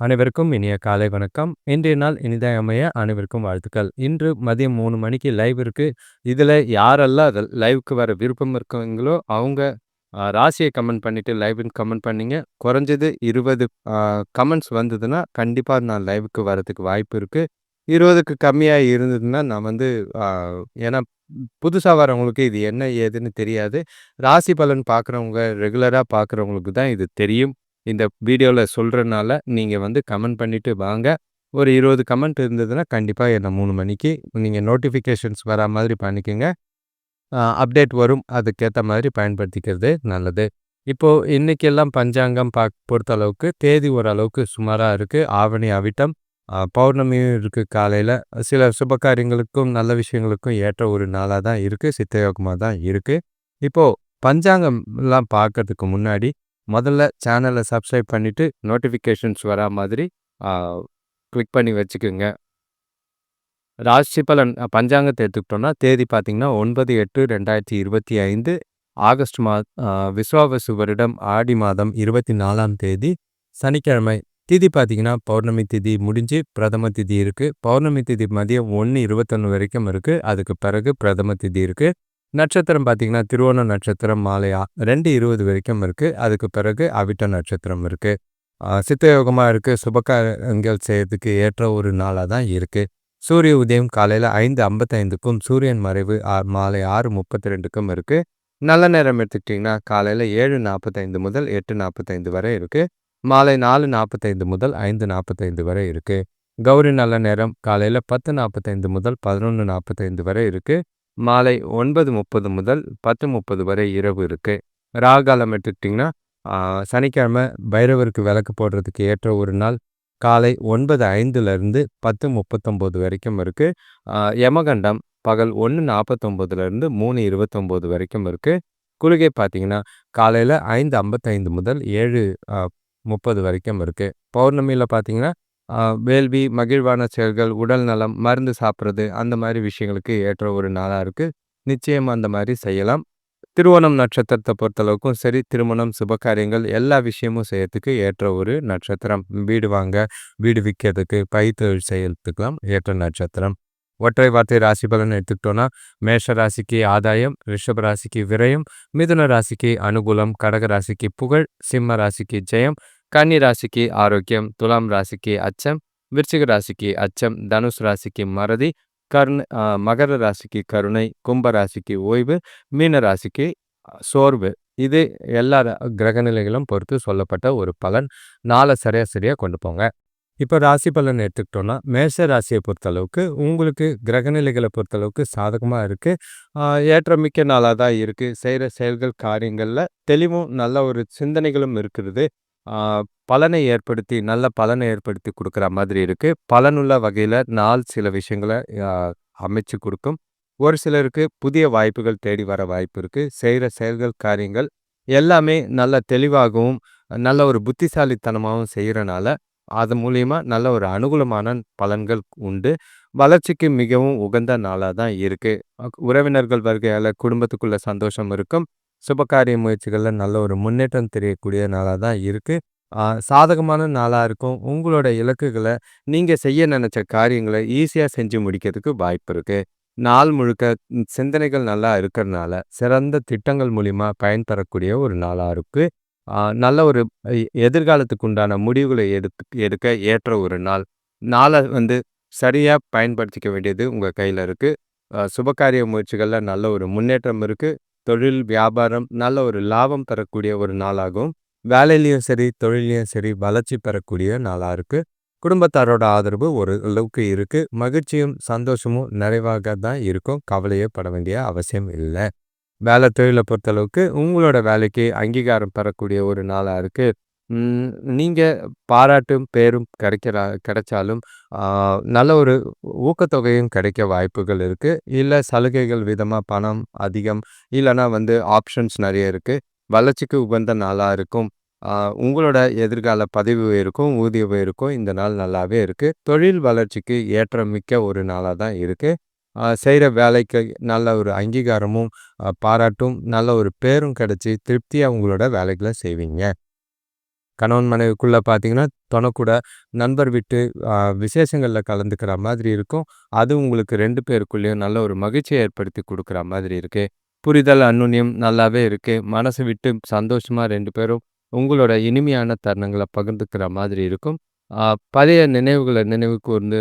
அனைவருக்கும் இனிய காலை வணக்கம். இன்றைய நாள் இனிதாய் அமைய அனைவருக்கும் வாழ்த்துக்கள். இன்று மதியம் மூணு மணிக்கு லைவ் இருக்கு. இதுல யாரெல்லாம் அது லைவுக்கு வர விருப்பம் இருக்கவங்களோ, அவங்க ராசியை கமெண்ட் பண்ணிட்டு லைவ்‌ன்னு கமெண்ட் பண்ணீங்க. குறைஞ்சது இருபது கமெண்ட்ஸ் வந்ததுன்னா, கண்டிப்பா நான் லைவ்‌க்கு வரதுக்கு வாய்ப்பு இருக்கு. இருபதுக்கு கம்மியாக இருந்ததுன்னா, நான் வந்து ஏன்னா புதுசாக வரவங்களுக்கு இது என்ன ஏதுன்னு தெரியாது. ராசி பலன் பார்க்குறவங்க, ரெகுலராக பார்க்குறவங்களுக்கு தான் இது தெரியும். இந்த வீடியோவில் சொல்கிறனால நீங்கள் வந்து கமெண்ட் பண்ணிவிட்டு வாங்க. ஒரு 20 கமெண்ட் இருந்ததுன்னா, கண்டிப்பாக என்ன மூணு மணிக்கு நீங்கள் நோட்டிஃபிகேஷன்ஸ் வரா மாதிரி பண்ணிக்கங்க. அப்டேட் வரும். அதுக்கேற்ற மாதிரி பயன்படுத்திக்கிறது நல்லது. இப்போது இன்றைக்கெல்லாம் பஞ்சாங்கம் பாக் பொறுத்தளவுக்கு தேதி ஓரளவுக்கு சுமாராக இருக்குது ஆவணி அவிட்டம், பௌர்ணமியும் இருக்கு காலையில் சில சுபகாரியங்களுக்கும் நல்ல விஷயங்களுக்கும் ஏற்ற ஒரு நாளாக தான் இருக்குது சித்தயோகமாக தான் இருக்குது இப்போது பஞ்சாங்கம்லாம் பார்க்கறதுக்கு முன்னாடி, முதல்ல சேனலை சப்ஸ்கிரைப் பண்ணிவிட்டு நோட்டிஃபிகேஷன்ஸ் வரா மாதிரி கிளிக் பண்ணி வச்சுக்கோங்க ராசி பலன் பஞ்சாங்கத்தை எடுத்துக்கிட்டோம்னா, தேதி பார்த்தீங்கன்னா 9/8/2025 ஆகஸ்ட் மா விஸ்வாவசு வருடம் ஆடி மாதம் 24ஆம் தேதி சனிக்கிழமை. திதி பார்த்தீங்கன்னா, பௌர்ணமி திதி முடிஞ்சு பிரதம திதி இருக்குது பௌர்ணமி திதி மதியம் 1:21 வரைக்கும் இருக்கு. அதுக்கு பிறகு பிரதம திதி இருக்குது நட்சத்திரம் பார்த்தீங்கன்னா, திருவோண நட்சத்திரம் மாலை ரெண்டு இருபது வரைக்கும் இருக்கு. அதுக்கு பிறகு அவிட்ட நட்சத்திரம் இருக்கு. சித்தயோகமாக இருக்குது இருக்கு. செய்யறதுக்கு ஏற்ற ஒரு நாளாக தான் இருக்கு. சூரிய உதயம் காலையில் ஐந்து ஐம்பத்தைந்துக்கும் சூரியன் மறைவு அ மாலை 6:32க்கும் இருக்கு. நல்ல நேரம் எடுத்துக்கிட்டிங்கன்னா காலையில் ஏழு நாற்பத்தைந்து முதல் 8:45 வரை இருக்கு. மாலை 4:45 முதல் 5:45 வரை இருக்கு. கௌரி நல்ல நேரம் காலையில் பத்து நாற்பத்தைந்து முதல் 11:45 வரை இருக்கு. மாலை ஒன்பது முப்பது முதல் பத்து முப்பது வரை இரவு இருக்குது ராகாலம் எடுத்துக்கிட்டிங்கன்னா சனிக்கிழமை பைரவருக்கு விளக்கு போடுறதுக்கு ஏற்ற ஒரு நாள். காலை ஒன்பது ஐந்துலேருந்து பத்து முப்பத்தொம்போது வரைக்கும் இருக்குது யமகண்டம் பகல் ஒன்று நாற்பத்தொம்போதுலேருந்து மூணு இருபத்தொம்போது வரைக்கும் இருக்குது குளிகை பார்த்திங்கன்னா காலையில் ஐந்து ஐம்பத்தைந்து முதல் ஏழு முப்பது வரைக்கும் இருக்குது பௌர்ணமியில் பார்த்திங்கன்னா வேள்வி, மகிழ்வான செயல்கள், உடல் நலம், மருந்து சாப்பிட்றது அந்த மாதிரி விஷயங்களுக்கு ஏற்ற ஒரு நாளாக இருக்குது நிச்சயம் அந்த மாதிரி செய்யலாம். திருவோணம் நட்சத்திரத்தை பொறுத்தளவுக்கும் சரி, திருமணம், சுபகாரியங்கள் எல்லா விஷயமும் செய்யறதுக்கு ஏற்ற ஒரு நட்சத்திரம். வீடு வாங்க, வீடு விற்கிறதுக்கு பயிர்த்தொழில் செய்யறதுக்கெல்லாம் ஏற்ற நட்சத்திரம். ஒற்றை வார்த்தை ராசி பலன் எடுத்துக்கிட்டோன்னா மேஷ ராசிக்கு ஆதாயம், ரிஷப ராசிக்கு விரயம், மிதுன ராசிக்கு அனுகூலம், கடக ராசிக்கு புகழ், சிம்ம ராசிக்கு ஜெயம், கன்னி ராசிக்கு ஆரோக்கியம், துலாம் ராசிக்கு அச்சம், விருச்சிக ராசிக்கு அச்சம், தனுஷ் ராசிக்கு மறதி, கர்ண மகர ராசிக்கு கருணை, கும்ப ராசிக்கு ஓய்வு, மீன ராசிக்கு சோர்வு. இது எல்லா ர கிரக நிலைகளும் பொறுத்து சொல்லப்பட்ட ஒரு பலன். நாளை சரியா சரியா கொண்டு போங்க. இப்போ ராசி பலன் எடுத்துக்கிட்டோம்னா, மேஷ ராசியை பொறுத்தளவுக்கு உங்களுக்கு கிரக நிலைகள பொறுத்தளவுக்கு சாதகமாக இருக்குது ஏற்றமிக்க நாளாக தான் இருக்குது செய்கிற செயல்கள், காரியங்களில் தெளிவும், நல்ல ஒரு சிந்தனைகளும் இருக்கிறது. பலனை ஏற்படுத்தி நல்ல பலனை ஏற்படுத்தி கொடுக்குற மாதிரி இருக்குது பலனுள்ள வகையில் நாள் சில விஷயங்களை அமைச்சு கொடுக்கும் ஒரு சிலருக்கு புதிய வாய்ப்புகள் தேடி வர வாய்ப்பு இருக்குது செய்கிற செயல்கள், காரியங்கள் எல்லாமே நல்ல தெளிவாகவும், நல்ல ஒரு புத்திசாலித்தனமாகவும் செய்கிறனால அது மூலியமா நல்ல ஒரு அனுகூலமான பலன்கள் உண்டு. வளர்ச்சிக்கு மிகவும் உகந்த நாளாக தான் இருக்குது உறவினர்கள் வருகையால் குடும்பத்துக்குள்ளே சந்தோஷம் இருக்கும். சுபகாரிய முயற்சிகளில் நல்ல ஒரு முன்னேற்றம் தெரியக்கூடிய நாளாக தான் இருக்குது சாதகமான நாளாக இருக்கும். உங்களோட இலக்குகளை நீங்கள் செய்ய நினச்ச காரியங்களை ஈஸியாக செஞ்சு முடிக்கிறதுக்கு வாய்ப்பு இருக்குது நாள் முழுக்க சிந்தனைகள் நல்லா இருக்கிறதுனால சிறந்த திட்டங்கள் மூலிமா பயன் தரக்கூடிய ஒரு நாளாக இருக்குது நல்ல ஒரு எதிர்காலத்துக்கு உண்டான முடிவுகளை எடுத்து எடுக்க ஏற்ற ஒரு நாள். நாளை வந்து சரியாக பயன்படுத்திக்க வேண்டியது உங்கள் கையில் இருக்குது சுபகாரிய முயற்சிகளில் நல்ல ஒரு முன்னேற்றம் இருக்குது தொழில், வியாபாரம் நல்ல ஒரு லாபம் தரக்கூடிய ஒரு நாளாகவும், வேலையிலையும் சரி, தொழிலையும் சரி வளர்ச்சி பெறக்கூடிய நாளா இருக்கு. குடும்பத்தாரோட ஆதரவு ஒரு அளவுக்கு இருக்கு. மகிழ்ச்சியும், சந்தோஷமும் நிறைவாக தான் இருக்கும். கவலையே பட வேண்டிய அவசியம் இல்ல. வேலை தொழில பொறுத்தளவுக்கு உங்களோட வேலைக்கு அங்கீகாரம் பெறக்கூடிய ஒரு நாளா இருக்கு. நீங்கள் பாராட்டும், பேரும் கிடைக்கிறா கிடைச்சாலும், நல்ல ஒரு ஊக்கத்தொகையும் கிடைக்க வாய்ப்புகள் இருக்குது இல்லை சலுகைகள் விதமாக பணம் அதிகம், இல்லைன்னா வந்து ஆப்ஷன்ஸ் நிறைய இருக்குது வளர்ச்சிக்கு உகந்த நாளாக இருக்கும். உங்களோட எதிர்கால பதவி உயிருக்கும் ஊதிய உயர்வுக்கும் இந்த நாள் நல்லாவே இருக்குது தொழில் வளர்ச்சிக்கு ஏற்ற மிக்க ஒரு நாளாக தான் இருக்குது செய்கிற வேலைக்கு நல்ல ஒரு அங்கீகாரமும், பாராட்டும், நல்ல ஒரு பேரும் கிடச்சி திருப்தியாக உங்களோட வேலைகளை செய்வீங்க. கணவன் மனைவிக்குள்ளே பார்த்தீங்கன்னா, தொணக்கூட நண்பர் விட்டு விசேஷங்களில் கலந்துக்கிற மாதிரி இருக்கும். அது உங்களுக்கு ரெண்டு பேருக்குள்ளேயும் நல்ல ஒரு மகிழ்ச்சியை ஏற்படுத்தி கொடுக்குற மாதிரி இருக்குது புரிதல், அன்னுன்யம் நல்லாவே இருக்குது மனசு விட்டு சந்தோஷமாக ரெண்டு பேரும் உங்களோட இனிமையான தருணங்களை பகிர்ந்துக்கிற மாதிரி இருக்கும். பழைய நினைவுகளை நினைவு கூர்ந்து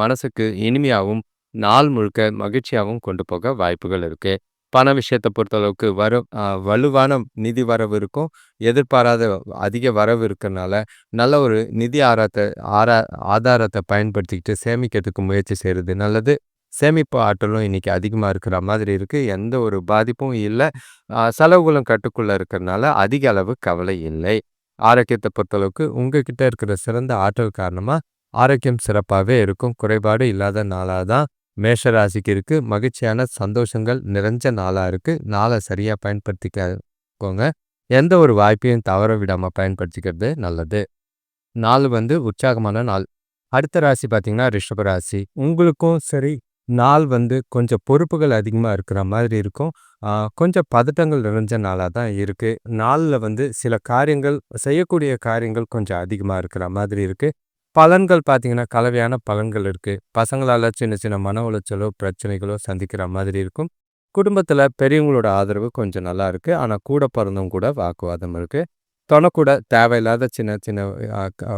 மனசுக்கு இனிமையாகவும் நாள் முழுக்க மகிழ்ச்சியாகவும் கொண்டு போக வாய்ப்புகள் இருக்குது பண விஷயத்தை பொறுத்தளவுக்கு வரும் வலுவான நிதி வரவு இருக்கும். எதிர்பாராத அதிக வரவு இருக்கிறனால நல்ல ஒரு நிதி ஆராத்தை ஆரா ஆதாரத்தை பயன்படுத்திக்கிட்டு சேமிக்கிறதுக்கு முயற்சி செய்கிறது நல்லது. சேமிப்பு ஆற்றலும் இன்னைக்கு அதிகமாக இருக்கிற மாதிரி இருக்குது எந்த ஒரு பாதிப்பும் இல்லை செலவுகளும் கட்டுக்குள்ளே இருக்கிறனால அதிக அளவு கவலை இல்லை. ஆரோக்கியத்தை பொறுத்தளவுக்கு உங்ககிட்ட இருக்கிற சிறந்த ஆற்றல் காரணமாக ஆரோக்கியம் சிறப்பாகவே இருக்கும். குறைபாடு இல்லாத நாளாக தான் மேஷ ராசிக்கு இருக்கு. மகிழ்ச்சியான சந்தோஷங்கள் நிறைஞ்ச நாளா இருக்கு. நாள சரியா பயன்படுத்திக்கோங்க. எந்த ஒரு வாய்ப்பையும் தவற விடாம பயன்படுத்திக்கிறது நல்லது. நாள் வந்து உற்சாகமான நாள். அடுத்த ராசி பார்த்திங்கன்னா ரிஷப ராசி. உங்களுக்கும் சரி, நாள் வந்து கொஞ்சம் பொறுப்புகள் அதிகமா இருக்கிற மாதிரி இருக்கும். கொஞ்சம் பதட்டங்கள் நிறைஞ்ச நாளா தான் இருக்கு. நாள்ல வந்து சில காரியங்கள் செய்யக்கூடிய காரியங்கள் கொஞ்சம் அதிகமா இருக்கிற மாதிரி இருக்கு. பலன்கள் பார்த்தீங்கன்னா, கலவையான பலன்கள் இருக்கு. பசங்களால சின்ன சின்ன மன உளைச்சலோ, பிரச்சனைகளோ சந்திக்கிற மாதிரி இருக்கும். குடும்பத்தில் பெரியவங்களோட ஆதரவு கொஞ்சம் நல்லா இருக்கு. ஆனா கூட பிறந்தவங்க கூட வாக்குவாதம் இருக்கு. தொணக்கூட தேவையில்லாத சின்ன சின்ன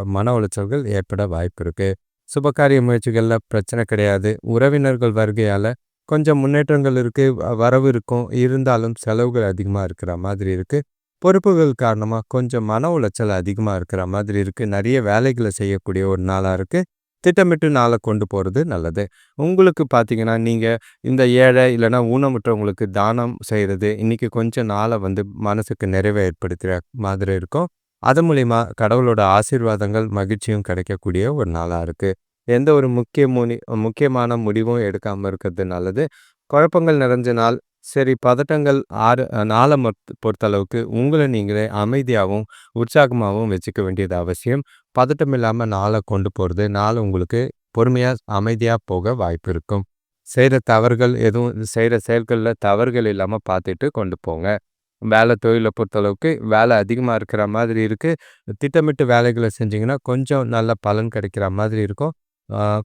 மன உளைச்சல்கள் ஏற்பட வாய்ப்பு இருக்கு. சுபகாரிய முயற்சிகள்ல பிரச்சனை கிடையாது. உறவினர்கள் வருகையால கொஞ்சம் முன்னேற்றங்கள் இருக்கு. வ வரவு இருக்கும். இருந்தாலும் செலவுகள் அதிகமா இருக்கிற மாதிரி இருக்கு. பொறுப்புகள் காரணமாக கொஞ்சம் மன உளைச்சல் அதிகமாக இருக்கிற மாதிரி இருக்குது நிறைய வேலைகளை செய்யக்கூடிய ஒரு நாளாக இருக்குது திட்டமிட்டு நாளை கொண்டு போகிறது நல்லது. உங்களுக்கு பார்த்தீங்கன்னா, நீங்கள் இந்த ஏழை இல்லைனா ஊனமுற்றவங்களுக்கு தானம் செய்கிறது இன்றைக்கி கொஞ்சம் நாளை வந்து மனசுக்கு நிறைவை ஏற்படுத்துகிற மாதிரி இருக்கும். அது மூலிமா கடவுளோட ஆசீர்வாதங்கள், மகிழ்ச்சியும் கிடைக்கக்கூடிய ஒரு நாளாக இருக்குது எந்த ஒரு முக்கிய முனி முக்கியமான முடிவும் எடுக்காமல் இருக்கிறது நல்லது. குழப்பங்கள் நிறைஞ்ச நாள். சரி பதட்டங்கள் ஆறு நாளை மொத் பொறுத்தளவுக்கு உங்களை நீங்களே அமைதியாகவும் உற்சாகமாகவும் வச்சுக்க வேண்டியது அவசியம். பதட்டம் இல்லாமல் நாளை கொண்டு போகிறது நாளை உங்களுக்கு பொறுமையாக அமைதியாக போக வாய்ப்பு இருக்கும். செய்கிற தவறுகள் எதுவும் செய்கிற செயல்களில் தவறுகள் இல்லாமல் பார்த்துட்டு கொண்டு போங்க. வேலை தொழிலை பொறுத்தளவுக்கு வேலை அதிகமாக இருக்கிற மாதிரி இருக்குது திட்டமிட்டு வேலைகளை செஞ்சிங்கன்னா கொஞ்சம் நல்ல பலன் கிடைக்கிற மாதிரி இருக்கும்.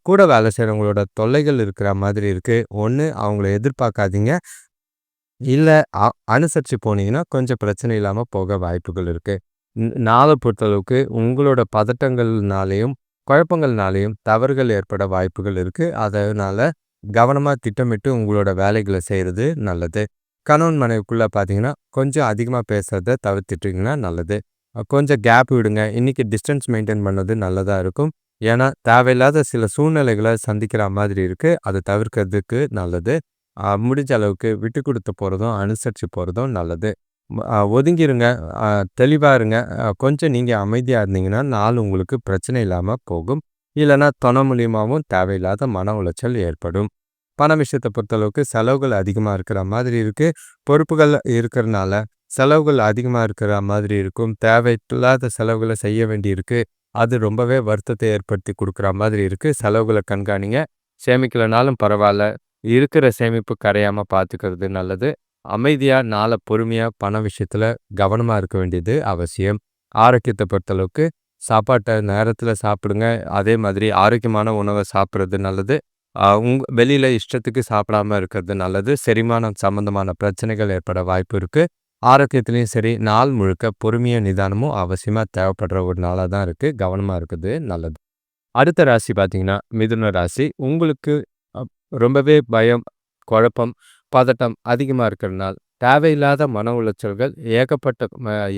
கூட வேலை செய்கிறவங்களோட தொல்லைகள் இருக்கிற மாதிரி இருக்குது ஒன்று அவங்கள எதிர்பார்க்காதீங்க. இல்ல அனுசரித்து அனுசரிச்சு போனீங்கன்னா, கொஞ்சம் பிரச்சனை இல்லாம போக வாய்ப்புகள் இருக்கு. நாளை பொறுத்தளவுக்கு உங்களோட பதட்டங்கள்னாலயும், குழப்பங்கள்னாலயும் தவறுகள் ஏற்பட வாய்ப்புகள் இருக்கு. அதனால கவனமா திட்டமிட்டு உங்களோட வேலைகளை செய்கிறது நல்லது. கணவன் மனைவிக்குள்ள பார்த்தீங்கன்னா, கொஞ்சம் அதிகமா பேசுகிறத தவிர்த்துட்டீங்கன்னா நல்லது. கொஞ்சம் கேப் விடுங்க. இன்னைக்கு டிஸ்டன்ஸ் மெயின்டெயின் பண்ணது நல்லதா இருக்கும். ஏன்னா, தேவையில்லாத சில சூழ்நிலைகள சந்திக்கிற மாதிரி இருக்கு. அதை தவிர்க்கிறதுக்கு நல்லது. முடிஞ்ச அளவுக்கு விட்டு கொடுத்து போறதும், அனுசரிச்சு போறதும் நல்லது. ஒதுங்கிருங்க. தெளிவாக தெளிவா இருங்க. கொஞ்சம் நீங்க அமைதியா இருந்தீங்கன்னா, நாள் உங்களுக்கு பிரச்சனை இல்லாம போகும். இல்லன்னா தொணை மூலியமாவும் தேவையில்லாத மன உளைச்சல் ஏற்படும். பண விஷயத்த பொறுத்தளவுக்கு செலவுகள் அதிகமா இருக்கிற மாதிரி இருக்கு. பொறுப்புகள் இருக்கிறனால செலவுகள் அதிகமா இருக்கிற மாதிரி இருக்கும். தேவையில்லாத செலவுகளை செய்ய வேண்டியிருக்கு. அது ரொம்பவே வருத்தத்தை ஏற்படுத்தி கொடுக்குற மாதிரி இருக்கு. செலவுகளை கண்காணிங்க. சேமிக்கலனாலும் பரவாயில்ல இருக்கிற சேமிப்பு கரையாமல் பார்த்துக்கிறது நல்லது. அமைதியா, நாளை பொறுமையா பண விஷயத்துல கவனமா இருக்க வேண்டியது அவசியம். ஆரோக்கியத்தை பொறுத்தளவுக்கு சாப்பாட்ட நேரத்துல சாப்பிடுங்க. அதே மாதிரி ஆரோக்கியமான உணவ சாப்பிடுறது நல்லது. உங் வெளியில் இஷ்டத்துக்கு சாப்பிடாம இருக்கிறது நல்லது. செரிமானம் சம்மந்தமான பிரச்சனைகள் ஏற்பட வாய்ப்பு இருக்கு. ஆரோக்கியத்துலேயும் சரி, நாள் முழுக்க பொறுமையும், நிதானமும் அவசியமா தேவைப்படுற ஒரு நாளா தான் இருக்கு. கவனமா இருக்கிறது நல்லது. அடுத்த ராசி பார்த்திங்கன்னா மிதுன ராசி. உங்களுக்கு ரொம்பவே பயம், குழப்பம், பதட்டம் அதிகமாக இருக்கிறனால, தேவையில்லாத மன உளைச்சல்கள், ஏகப்பட்ட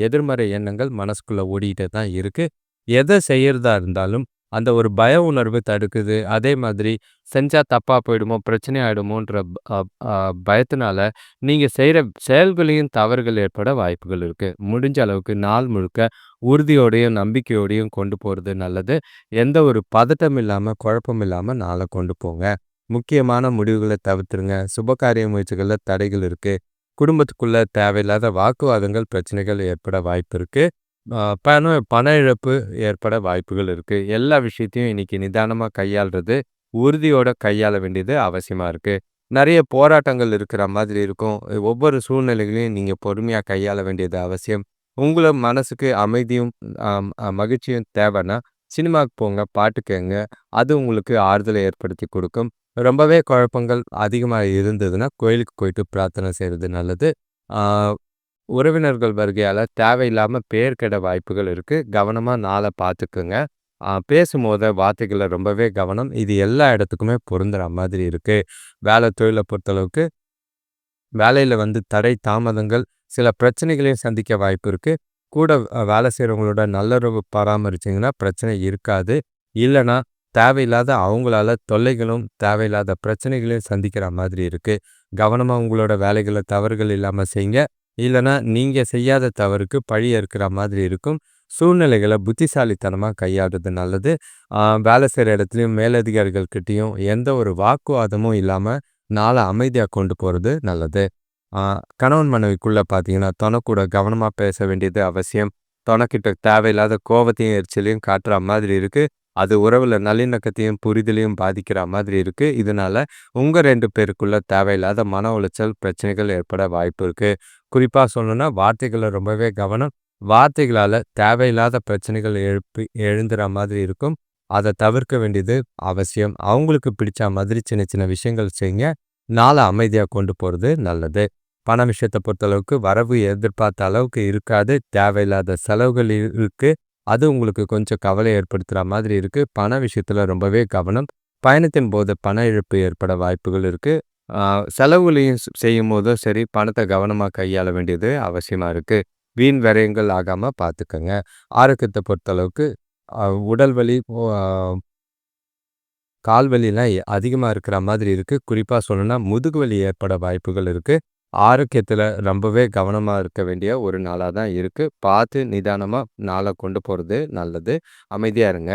எதிர்மறை எண்ணங்கள் மனசுக்குள்ளே ஓடிட்டே தான் இருக்குது எதை செய்கிறதா இருந்தாலும், அந்த ஒரு பய உணர்வு தடுக்குது. அதே மாதிரி செஞ்சால் தப்பாக போயிடுமோ, பிரச்சனை ஆகிடுமோன்ற பயத்தினால, நீங்கள் செய்கிற செயல்களையும் தவறுகள் ஏற்பட வாய்ப்புகள் இருக்குது முடிஞ்ச அளவுக்கு நாள் முழுக்க உறுதியோடையும், நம்பிக்கையோடையும் கொண்டு போகிறது நல்லது. எந்த ஒரு பதட்டம் இல்லாம, குழப்பம் இல்லாமல் நாளை கொண்டு போங்க. முக்கியமான முடிவுகளை தவிர்த்துருங்க. சுபகாரிய முயற்சிகள்ல தடைகள் இருக்கு. குடும்பத்துக்குள்ள தேவையில்லாத வாக்குவாதங்கள், பிரச்சனைகள் ஏற்பட வாய்ப்பு இருக்கு. பணம் பண இழப்பு ஏற்பட வாய்ப்புகள் இருக்கு. எல்லா விஷயத்தையும் இன்னைக்கு நிதானமா கையாள்றது, உறுதியோட கையாள வேண்டியது அவசியமா இருக்கு. நிறைய போராட்டங்கள் இருக்கிற மாதிரி இருக்கும். ஒவ்வொரு சூழ்நிலைகளையும் நீங்க பொறுமையா கையாள வேண்டியது அவசியம். உங்கள மனசுக்கு அமைதியும் மகிழ்ச்சியும் தேவைன்னா, சினிமாவுக்கு போங்க, பாட்டு கேங்க அது உங்களுக்கு ஆறுதலை ஏற்படுத்தி கொடுக்கும் ரொம்பவே குழப்பங்கள் அதிகமாக இருந்ததுன்னா, கோயிலுக்கு போயிட்டு பிரார்த்தனை செய்கிறது நல்லது. உறவினர்கள் வருகையால் தேவையில்லாமல் பேர் கெட வாய்ப்புகள் இருக்குது கவனமாக நாளை பார்த்துக்குங்க பேசும்போத பேசும்போது ரொம்பவே கவனம். இது எல்லா இடத்துக்குமே பொருந்துற மாதிரி இருக்குது வேலை தொழிலை பொறுத்தளவுக்கு வேலையில் வந்து தடை, தாமதங்கள், சில பிரச்சனைகளையும் சந்திக்க வாய்ப்பு இருக்குது கூட வேலை செய்கிறவங்களோட நல்லுறவு பராமரிச்சீங்கன்னா, பிரச்சனை இருக்காது. இல்லைன்னா தேவையில்லாத அவங்களால தொல்லைகளும், தேவையில்லாத பிரச்சனைகளையும் சந்திக்கிற மாதிரி இருக்கு. கவனமாக உங்களோட வேலைகளை தவறுகள் இல்லாமல் செய்யுங்க இல்லைனா நீங்கள் செய்யாத தவறுக்கு பழி இருக்கிற மாதிரி இருக்கும். சூழ்நிலைகளை புத்திசாலித்தனமாக கையாடுறது நல்லது. வேலை செய்கிற இடத்துலையும் மேலதிகாரிகள்கிட்டையும் எந்த ஒரு வாக்குவாதமும் இல்லாமல் நாளை அமைதியாக கொண்டு போகிறது நல்லது. கணவன் மனைவிக்குள்ள பார்த்தீங்கன்னா, தொனக்கூட கவனமாக பேச வேண்டியது அவசியம். தொனக்கிட்ட தேவையில்லாத கோவத்தையும், எரிச்சலையும் காட்டுற மாதிரி இருக்கு. அது உறவுல நல்லிணக்கத்தையும், புரிதலையும் பாதிக்கிற மாதிரி இருக்கு. இதனால உங்க 2 பேருக்குள்ள தேவையில்லாத மன உளைச்சல், பிரச்சனைகள் ஏற்பட வாய்ப்பு இருக்கு. குறிப்பா சொல்லணும்னா, வார்த்தைகளை ரொம்பவே கவனம். வார்த்தைகளால தேவையில்லாத பிரச்சனைகள் எழுப்பி எழுந்துற மாதிரி இருக்கும். அதை தவிர்க்க வேண்டியது அவசியம். அவங்களுக்கு பிடிச்ச மாதிரி சின்ன சின்ன விஷயங்கள் செய்யுங்க நாளை அமைதியாக கொண்டு போறது நல்லது. பண விஷயத்தை பொறுத்தளவுக்கு வரவு எதிர்பார்த்த அளவுக்கு இருக்காது. தேவையில்லாத செலவுகள் இருக்குது அது உங்களுக்கு கொஞ்சம் கவலை ஏற்படுத்துகிற மாதிரி இருக்குது பண விஷயத்தில் ரொம்பவே கவனம். பயணத்தின் போது பண இழப்பு ஏற்பட வாய்ப்புகள் இருக்குது செலவுகளையும் செய்யும் போதும் சரி, பணத்தை கவனமாக கையாள வேண்டியது அவசியமாக இருக்குது வீண் விரயங்கள் ஆகாமல் பார்த்துக்கோங்க ஆரோக்கியத்தை பொறுத்தளவுக்கு உடல் வலி, கால் வலிலாம் அதிகமாக இருக்கிற மாதிரி இருக்குது குறிப்பாக சொல்லணும்னா, முதுகு வலி ஏற்பட வாய்ப்புகள் இருக்குது ஆரோக்கியத்தில் ரொம்பவே கவனமாக இருக்க வேண்டிய ஒரு நாளாக தான் இருக்குது பார்த்து நிதானமாக நாளை கொண்டு போகிறது நல்லது. அமைதியாக இருங்க.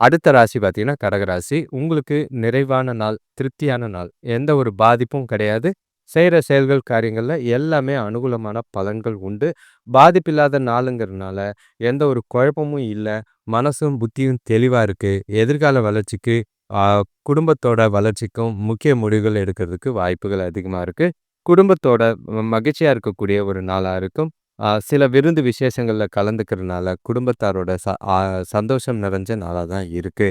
அடுத்த ராசி பார்த்தீங்கன்னா, கடகராசி. உங்களுக்கு நிறைவான நாள், திருப்தியான நாள். எந்த ஒரு பாதிப்பும் கிடையாது. செய்கிற செயல்கள், காரியங்களில் எல்லாமே அனுகூலமான பலன்கள் உண்டு. பாதிப்பில்லாத நாளுங்கிறதுனால, எந்த ஒரு குழப்பமும் இல்லை மனசும், புத்தியும் தெளிவாக இருக்குது எதிர்கால வளர்ச்சிக்கு, குடும்பத்தோட வளர்ச்சிக்கும் முக்கிய முடிவுகள் எடுக்கிறதுக்கு வாய்ப்புகள் அதிகமாக இருக்குது குடும்பத்தோட மகிழ்ச்சியாக மகிழ்ச்சியா இருக்கக்கூடிய ஒரு நாளா இருக்கும். சில விருந்து விசேஷங்கள்ல கலந்துக்கிறதுனால குடும்பத்தாரோட ச சந்தோஷம் நிறைஞ்ச நாளாக தான் இருக்கு.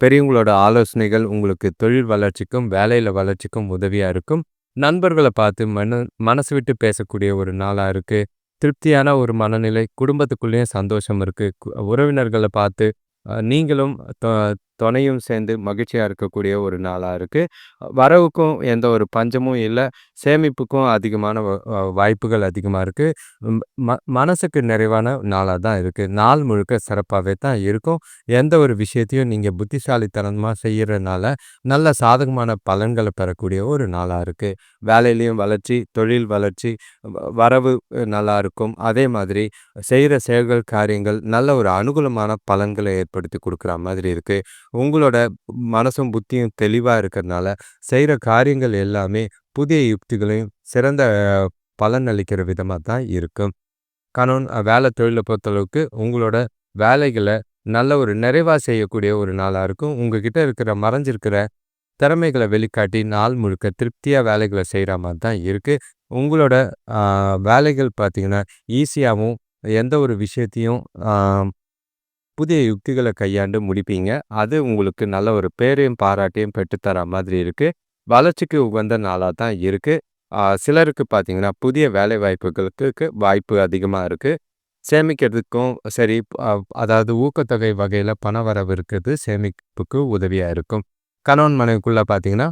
பெரியவங்களோட ஆலோசனைகள் உங்களுக்கு தொழில் வளர்ச்சிக்கும், வேலையில் வளர்ச்சிக்கும் உதவியா இருக்கும். நண்பர்கள பார்த்து மன மனசு விட்டு பேசக்கூடிய ஒரு நாளா இருக்கு. திருப்தியான ஒரு மனநிலை, குடும்பத்துக்குள்ளேயும் சந்தோஷம் இருக்கு. உறவினர்களை பார்த்து நீங்களும் துணையும் சேர்ந்து மகிழ்ச்சியாக இருக்கக்கூடிய ஒரு நாளாக இருக்குது வரவுக்கும் எந்த ஒரு பஞ்சமும் இல்லை. சேமிப்புக்கும் அதிகமான வ வாய்ப்புகள் அதிகமாக இருக்குது ம மனசுக்கு நிறைவான நாளாக தான் இருக்குது நாள் முழுக்க சிறப்பாகவே தான் இருக்கும். எந்த ஒரு விஷயத்தையும் நீங்கள் புத்திசாலித்தனமாக செய்கிறனால நல்ல சாதகமான பலன்களை பெறக்கூடிய ஒரு நாளாக இருக்குது வேலையிலையும் வளர்ச்சி, தொழில் வளர்ச்சி, வரவு நல்லா இருக்கும். அதே மாதிரி செய்கிற செயல்கள், காரியங்கள் நல்ல ஒரு அனுகூலமான பலன்களை ஏற்படுத்தி கொடுக்குற மாதிரி இருக்குது உங்களோட மனசும், புத்தியும் தெளிவாக இருக்கிறனால, செய்கிற காரியங்கள் எல்லாமே புதிய யுக்திகளையும், சிறந்த பலன் அளிக்கிற விதமாக தான் இருக்கும். கணவன் வேலை தொழிலை பொறுத்தளவுக்கு, உங்களோட வேலைகளை நல்ல ஒரு நிறைவாக செய்யக்கூடிய ஒரு நாளாக இருக்கும். உங்ககிட்ட இருக்கிற மறைஞ்சிருக்கிற திறமைகளை வெளிக்காட்டி, நாள் முழுக்க திருப்தியாக வேலைகளை செய்கிற மாதிரி தான் இருக்குது உங்களோட வேலைகள் பார்த்திங்கன்னா ஈஸியாகவும் எந்த ஒரு விஷயத்தையும் புதிய யுக்திகளை கையாண்டு முடிப்பீங்க. அது உங்களுக்கு நல்ல ஒரு பேரையும், பாராட்டையும் பெற்றுத்தர மாதிரி இருக்கு. வளர்ச்சிக்கு உகந்த நாளா தான் இருக்கு. சிலருக்கு பார்த்தீங்கன்னா, புதிய வேலை வாய்ப்புகளுக்கு வாய்ப்பு அதிகமா இருக்கு. சேமிக்கிறதுக்கும் சரி, அதாவது ஊக்கத்தொகை வகையில பண வரவு இருக்கிறது சேமிப்புக்கு உதவியா இருக்கும். கணவன் மனைவிக்குள்ள பார்த்தீங்கன்னா,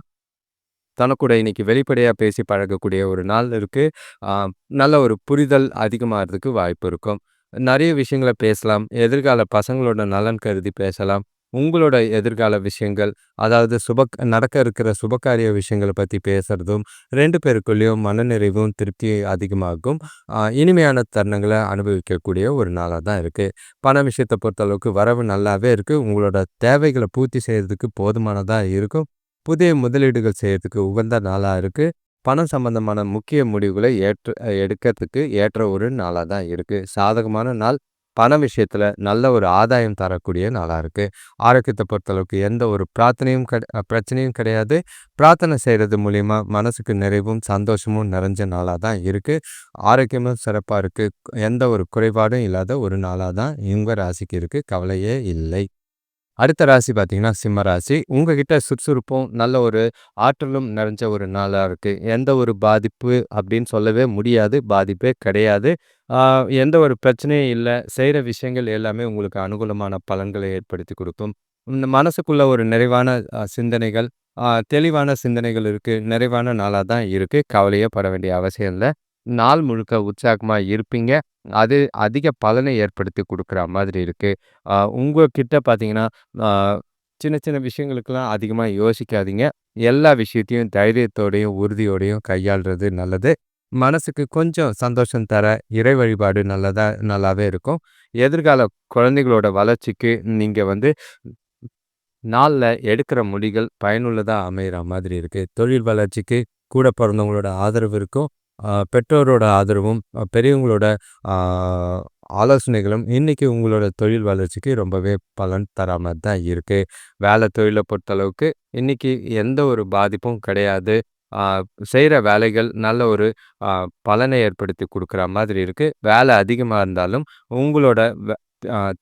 தனக்கூட இன்னைக்கு வெளிப்படையா பேசி பழகக்கூடிய ஒரு நாள் இருக்கு. நல்ல ஒரு புரிதல் அதிகமாகிறதுக்கு வாய்ப்பு இருக்கும். நிறைய விஷயங்கள பேசலாம். எதிர்கால பசங்களோட நலன் கருதி பேசலாம். உங்களோட எதிர்கால விஷயங்கள், அதாவது சுபக் நடக்க இருக்கிற சுபகாரிய விஷயங்களை பற்றி பேசுகிறதும் ரெண்டு பேருக்குள்ளேயும் மனநிறைவும், திருப்தியும் அதிகமாகும். இனிமையான தருணங்களை அனுபவிக்கக்கூடிய ஒரு நாளாக தான் இருக்குது பண விஷயத்தை பொறுத்தளவுக்கு வரவு நல்லாவே இருக்குது உங்களோட தேவைகளை பூர்த்தி செய்கிறதுக்கு போதுமானதாக இருக்கும். புதிய முதலீடுகள் செய்கிறதுக்கு உகந்த நாளாக இருக்குது பணம் சம்பந்தமான முக்கிய முடிவுகளை ஏற்று எடுக்கிறதுக்கு ஏற்ற ஒரு நாளாக தான் இருக்குது சாதகமான நாள். பண விஷயத்தில் நல்ல ஒரு ஆதாயம் தரக்கூடிய நாளாக இருக்குது ஆரோக்கியத்தை பொறுத்தளவுக்கு எந்த ஒரு பிரார்த்தனையும் கெட பிரச்சனையும் கிடையாது. பிரார்த்தனை செய்கிறது மூலிமா மனசுக்கு நிறைவும், சந்தோஷமும் நிறைஞ்ச நாளாக தான் இருக்குது ஆரோக்கியமும் சிறப்பாக இருக்குது எந்த ஒரு குறைபாடும் இல்லாத ஒரு நாளாக தான் இவங்க ராசிக்கு இருக்குது கவலையே இல்லை. அடுத்த ராசி பார்த்தீங்கன்னா, சிம்ம ராசி. உங்ககிட்ட சுறுசுறுப்பும், நல்ல ஒரு ஆற்றலும் நிறைஞ்ச ஒரு நாளாக இருக்குது எந்த ஒரு பாதிப்பு அப்படின்னு சொல்லவே முடியாது. பாதிப்பே கிடையாது. எந்த ஒரு பிரச்சனையும் இல்லை செய்கிற விஷயங்கள் எல்லாமே உங்களுக்கு அனுகூலமான பலன்களை ஏற்படுத்தி கொடுக்கும் இந்த மனசுக்குள்ள ஒரு நிறைவான சிந்தனைகள், தெளிவான சிந்தனைகள் இருக்குது நிறைவான நாளாக தான் இருக்குது கவலையே பட வேண்டிய அவசியம் இல்லை நாள் முழுக்க உற்சாகமாக இருப்பீங்க. அது அதிக பலனை ஏற்படுத்தி கொடுக்குற மாதிரி இருக்குது ஆ உங்ககிட்ட பார்த்தீங்கன்னா, சின்ன சின்ன விஷயங்களுக்கெல்லாம் அதிகமாக யோசிக்காதீங்க. எல்லா விஷயத்தையும் தைரியத்தோடையும், உறுதியோடையும் கையாள்றது நல்லது. மனசுக்கு கொஞ்சம் சந்தோஷம் தர இறை வழிபாடு நல்லதா நல்லாவே இருக்கும். எதிர்கால குழந்தைகளோட வளர்ச்சிக்கு நீங்க வந்து நாளில் எடுக்கிற முடிகள் பயனுள்ளதாக அமைகிற மாதிரி இருக்குது தொழில் வளர்ச்சிக்கு கூட பிறந்தவங்களோட ஆதரவு இருக்கும். பெற்றோரோட ஆதரவும், பெரியவங்களோட ஆலோசனைகளும் இன்றைக்கி உங்களோட தொழில் வளர்ச்சிக்கு ரொம்பவே பலன் தராமல் தான் இருக்குது வேலை தொழிலை பொறுத்தளவுக்கு இன்னைக்கு எந்த ஒரு பாதிப்பும் கிடையாது. செய்கிற வேலைகள் நல்ல ஒரு பலனை ஏற்படுத்தி கொடுக்குற மாதிரி இருக்குது வேலை அதிகமாக இருந்தாலும் உங்களோட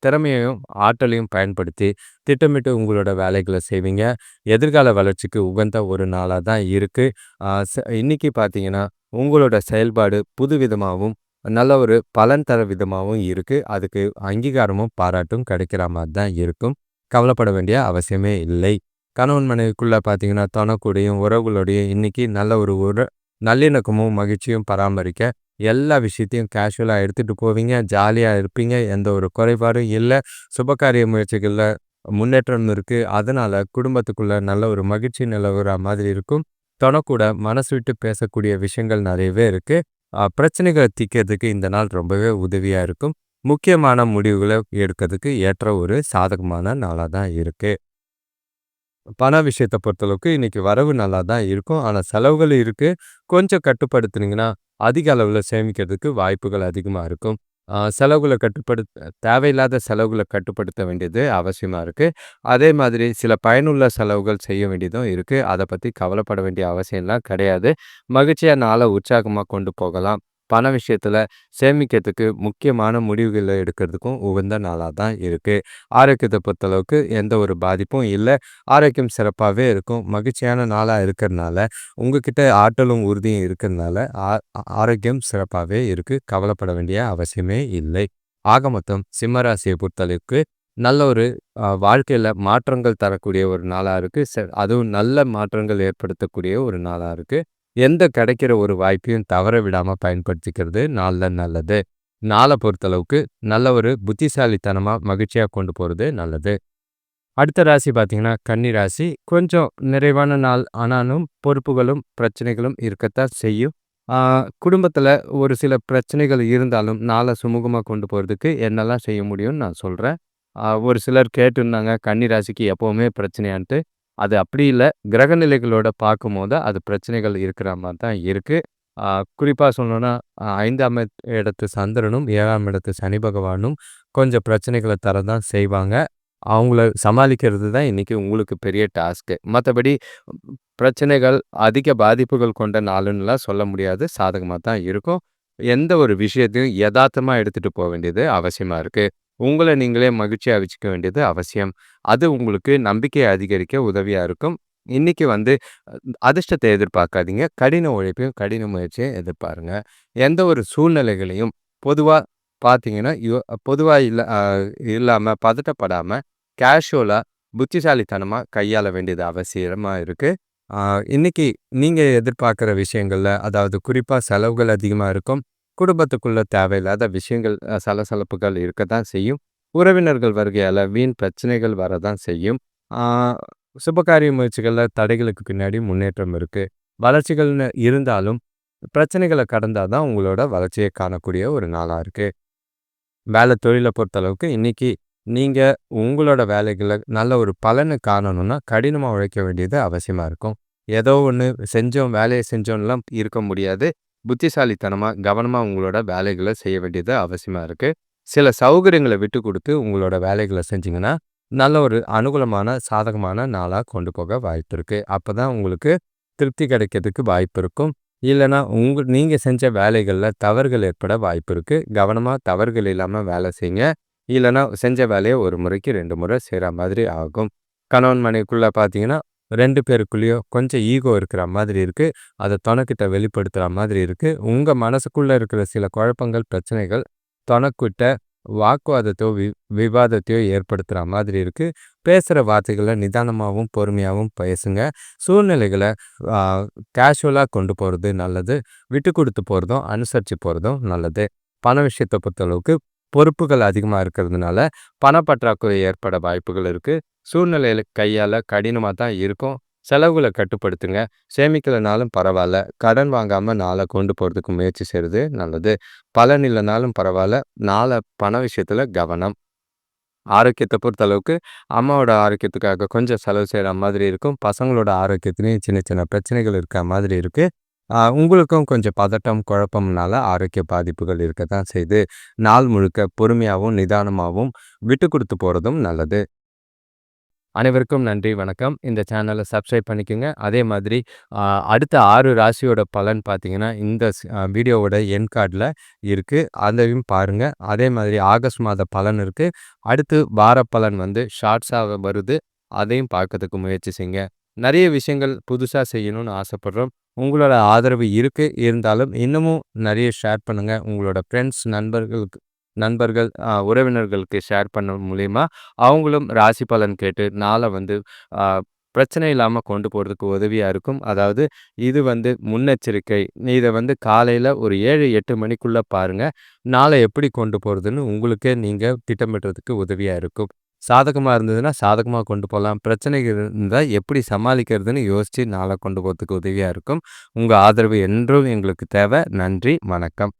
திறமையையும், ஆற்றலையும் பயன்படுத்தி திட்டமிட்டு உங்களோட வேலைகளை செய்வீங்க. எதிர்கால வளர்ச்சிக்கு உகந்த ஒரு நாளாக தான் இருக்குது இன்றைக்கி ச இன்னைக்கு பார்த்தீங்கன்னா, உங்களோட செயல்பாடு புதுவிதமாவும், நல்ல ஒரு பலன் தர விதமாகவும் இருக்குது அதுக்கு அங்கீகாரமும், பாராட்டும் கிடைக்கிற மாதிரி தான் இருக்கும். கவலைப்பட வேண்டிய அவசியமே இல்லை. கணவன் மனைவிக்குள்ளே பார்த்தீங்கன்னா, தொணக்கூடயும், உறவுகளோடையும் இன்னைக்கு நல்ல ஒரு உற நல்லிணக்கமும், மகிழ்ச்சியும் பராமரிக்க எல்லா விஷயத்தையும் கேஷுவலாக எடுத்துகிட்டு போவீங்க. ஜாலியாக இருப்பீங்க. எந்த ஒரு குறைபாடும் இல்லை சுபகாரிய முயற்சிகளில் முன்னேற்றம் இருக்குது அதனால் குடும்பத்துக்குள்ளே நல்ல ஒரு மகிழ்ச்சி நிலவுற மாதிரி இருக்கும். தனக்கூட மனசு விட்டு பேசக்கூடிய விஷயங்கள் நிறையவே இருக்கு. பிரச்சனைகளை தீக்கிறதுக்கு இந்த நாள் ரொம்பவே உதவியா இருக்கும். முக்கியமான முடிவுகள எடுக்கிறதுக்கு ஏற்ற ஒரு சாதகமான நாளா தான் இருக்கு. பண விஷயத்த பொறுத்தளவுக்கு இன்னைக்கு வரவு நல்லா தான் இருக்கும். ஆனா செலவுகள் இருக்கு. கொஞ்சம் கட்டுப்படுத்துனீங்கன்னா, அதிக அளவுல சேமிக்கிறதுக்கு வாய்ப்புகள் அதிகமா இருக்கும். செலவுகளை கட்டுப்படுத்த தேவையில்லாத செலவுகளை கட்டுப்படுத்த வேண்டியது அவசியமாக இருக்குது அதே மாதிரி சில பயனுள்ள செலவுகள் செய்ய வேண்டியதும் இருக்குது அதை பற்றி கவலைப்பட வேண்டிய அவசியம்லாம் கிடையாது. மகிழ்ச்சியாக நாளை உற்சாகமாக கொண்டு போகலாம். பண விஷயத்தில் சேமிக்கிறதுக்கு முக்கியமான முடிவுகளை எடுக்கிறதுக்கும் உகந்த நாளாக தான் இருக்குது ஆரோக்கியத்தை பொறுத்தளவுக்கு எந்த ஒரு பாதிப்பும் இல்லை. ஆரோக்கியம் சிறப்பாகவே இருக்கும். மகிழ்ச்சியான நாளாக இருக்கிறனால, உங்ககிட்ட ஆற்றலும், உறுதியும் இருக்கிறனால ஆ ஆரோக்கியம் சிறப்பாகவே இருக்குது கவலைப்பட வேண்டிய அவசியமே இல்லை. ஆக மொத்தம் சிம்மராசியை பொறுத்தளவுக்கு நல்ல ஒரு வாழ்க்கையில் மாற்றங்கள் தரக்கூடிய ஒரு நாளாக இருக்குது ச அதுவும் நல்ல மாற்றங்கள் ஏற்படுத்தக்கூடிய ஒரு நாளாக இருக்குது எந்த கிடைக்கிற ஒரு வாய்ப்பையும் தவற விடாம பயன்படுத்திக்கிறது நாளில் நல்லது. நாளை பொறுத்தளவுக்கு நல்ல ஒரு புத்திசாலித்தனமா, மகிழ்ச்சியா கொண்டு போறது நல்லது. அடுத்த ராசி பார்த்தீங்கன்னா, கன்னி ராசி. கொஞ்சம் நிறைவான நாள் ஆனாலும் பொறுப்புகளும், பிரச்சனைகளும் இருக்கத்தான் செய்யும். குடும்பத்தில் குடும்பத்துல ஒரு சில பிரச்சனைகள் இருந்தாலும், நாளை சுமூகமா கொண்டு போறதுக்கு என்னெல்லாம் செய்ய முடியும்னு நான் சொல்றேன். ஒரு சிலர் கேட்டிருந்தாங்க, கன்னி ராசிக்கு எப்போவுமே பிரச்சனையான்ட்டு. அது அப்படி இல்லை கிரக நிலைகளோட பார்க்கும்போது அது பிரச்சனைகள் இருக்கிற மாதிரி தான் இருக்குது குறிப்பாக சொல்லணுன்னா ஐந்தாம் இடத்து சந்திரனும், ஏழாம் இடத்து சனி பகவானும் கொஞ்சம் பிரச்சனைகளை தர தான் செய்வாங்க. அவங்கள சமாளிக்கிறது தான் இன்றைக்கி உங்களுக்கு பெரிய டாஸ்க்கு. மற்றபடி பிரச்சனைகள், அதிக பாதிப்புகள் கொண்ட நாளுன்னெலாம் சொல்ல முடியாது. சாதகமாக தான் இருக்கும். எந்த ஒரு விஷயத்தையும் யதார்த்தமாக எடுத்துகிட்டு போக வேண்டியது அவசியமாக இருக்குது உங்களை நீங்களே மகிழ்ச்சியாக வச்சுக்க வேண்டியது அவசியம். அது உங்களுக்கு நம்பிக்கையை அதிகரிக்க உதவியாக இருக்கும். இன்றைக்கி வந்து அதிர்ஷ்டத்தை எதிர்பார்க்காதீங்க. கடின உழைப்பையும், கடின முயற்சியும் எதிர்பாருங்க. எந்த ஒரு சூழ்நிலைகளையும் பொதுவாக பார்த்தீங்கன்னா, யோ இல்லை இல்லாமல் பதட்டப்படாமல் கேஷுவலாக புத்திசாலித்தனமாக கையாள வேண்டியது அவசியமாக இருக்குது இன்றைக்கி நீங்கள் எதிர்பார்க்குற விஷயங்களில் அதாவது குறிப்பாக செலவுகள் அதிகமாக இருக்கும். குடும்பத்துக்குள்ளே தேவையில்லாத விஷயங்கள், சலசலப்புகள் இருக்க தான் செய்யும். உறவினர்கள் வருகையால வீண் பிரச்சனைகள் வரதான் செய்யும். சுபகாரிய முயற்சிகளில் தடைகளுக்கு பின்னாடி முன்னேற்றம் இருக்கு. வளர்ச்சிகள்னு இருந்தாலும், பிரச்சனைகளை கடந்தா தான் உங்களோட வளர்ச்சியை காணக்கூடிய ஒரு நாளாக இருக்கு. வேலை தொழிலை பொறுத்தளவுக்கு இன்னைக்கு நீங்கள் உங்களோட வேலைகளை நல்ல ஒரு பலனை காணணும்னா, கடினமா உழைக்க வேண்டியது அவசியமா இருக்கும். ஏதோ ஒன்று செஞ்சோம், வேலையை செஞ்சோம்லாம் இருக்க முடியாது. புத்திசாலித்தனமா, கவனமா உங்களோட வேலைகளை செய்ய வேண்டியது அவசியமா இருக்கு. சில சௌகரியங்கள விட்டு கொடுத்து உங்களோட வேலைகளை செஞ்சீங்கன்னா, நல்ல ஒரு அனுகூலமான, சாதகமான நாளா கொண்டு போக வாய்ப்பு இருக்கு. அப்பதான் உங்களுக்கு திருப்தி கிடைக்கிறதுக்கு வாய்ப்பு இருக்கும். இல்லைனா உங்கள் நீங்க செஞ்ச வேலைகள்ல தவறுகள் ஏற்பட வாய்ப்பு இருக்கு. கவனமா தவறுகள் இல்லாம வேலை செய்யுங்க. இல்லைனா செஞ்ச வேலையை ஒரு முறைக்கு ரெண்டு முறை செய்ற மாதிரி ஆகும். கணவன் மனைவிக்குள்ளே பார்த்தீங்கன்னா, ரெண்டு பேருக்குள்ளேயோ கொஞ்சம் ஈகோ இருக்கிற மாதிரி இருக்குது அதை தொணக்கிட்ட வெளிப்படுத்துகிற மாதிரி இருக்குது உங்கள் மனசுக்குள்ளே இருக்கிற சில குழப்பங்கள், பிரச்சனைகள் தொணக்கிட்ட வாக்குவாதத்தையோ, வி விவாதத்தையோ ஏற்படுத்துகிற மாதிரி இருக்குது பேசுகிற வார்த்தைகளை நிதானமாகவும் பொறுமையாகவும் பேசுங்க. சூழ்நிலைகளை கேஷுவலாக கொண்டு போகிறது நல்லது. விட்டு கொடுத்து போகிறதும் அனுசரித்து போகிறதும் நல்லது. பண விஷயத்தை பொறுத்தளவுக்கு பொறுப்புகள் அதிகமாக இருக்கிறதுனால, பணப்பற்றாக்குறை ஏற்பட வாய்ப்புகள் இருக்குது சூழ்நிலைகளை கையால் கடினமாக தான் இருக்கும். செலவுகளை கட்டுப்படுத்துங்க. சேமிக்கலனாலும் பரவாயில்ல கடன் வாங்காமல் நாளை கொண்டு போகிறதுக்கு முயற்சி செய்கிறது நல்லது. பலன் இல்லைனாலும் பரவாயில்ல நாளை பண விஷயத்தில் கவனம். ஆரோக்கியத்தை பொறுத்தளவுக்கு அம்மாவோட ஆரோக்கியத்துக்காக கொஞ்சம் செலவு செய்கிற மாதிரி இருக்கும். பசங்களோட ஆரோக்கியத்துலேயும் சின்ன சின்ன பிரச்சனைகள் இருக்க மாதிரி இருக்குது உங்களுக்கும் கொஞ்சம் பதட்டம், குழப்பம்னால ஆரோக்கிய பாதிப்புகள் இருக்க தான் செய்யுது. நாள் முழுக்க பொறுமையாகவும் நிதானமாகவும் விட்டு கொடுத்து போகிறதும் நல்லது. அனைவருக்கும் நன்றி, வணக்கம். இந்த சேனலை சப்ஸ்கிரைப் பண்ணிக்கங்க. அதே மாதிரி அடுத்த ஆறு ராசியோட பலன் பார்த்தீங்கன்னா, இந்த வீடியோவோட என் கார்டில் இருக்குது அதையும் பாருங்கள் அதே மாதிரி ஆகஸ்ட் மாத பலன் இருக்குது அடுத்து வார பலன் வந்து ஷார்ட்ஸாக வருது. அதையும் பார்க்கறதுக்கு முயற்சி செய்யுங்க. நிறைய விஷயங்கள் புதுசாக செய்யணும்னு ஆசைப்படுறோம். உங்களோட ஆதரவு இருக்குது இருந்தாலும் இன்னமும் நிறைய ஷேர் பண்ணுங்கள் உங்களோட ஃப்ரெண்ட்ஸ், நண்பர்களுக்கு நண்பர்கள், உறவினர்களுக்கு ஷேர் பண்ண மூலிமா அவங்களும் ராசி பலன் கேட்டு நாளை வந்து பிரச்சனை இல்லாமல் கொண்டு போகிறதுக்கு உதவியாக இருக்கும். அதாவது இது வந்து முன்னெச்சரிக்கை. இதை வந்து காலையில் ஒரு ஏழு எட்டு மணிக்குள்ளே பாருங்க. நாளை எப்படி கொண்டு போகிறதுன்னு உங்களுக்கே நீங்கள் திட்டமிடுறதுக்கு உதவியாக இருக்கும். சாதகமாக இருந்ததுன்னா, சாதகமாக கொண்டு போகலாம் பிரச்சனைகள் இருந்தால் எப்படி சமாளிக்கிறதுன்னு யோசித்து நாளை கொண்டு போகிறதுக்கு உதவியாக இருக்கும். உங்கள் ஆதரவு என்றும் எங்களுக்கு தேவை. நன்றி, வணக்கம்.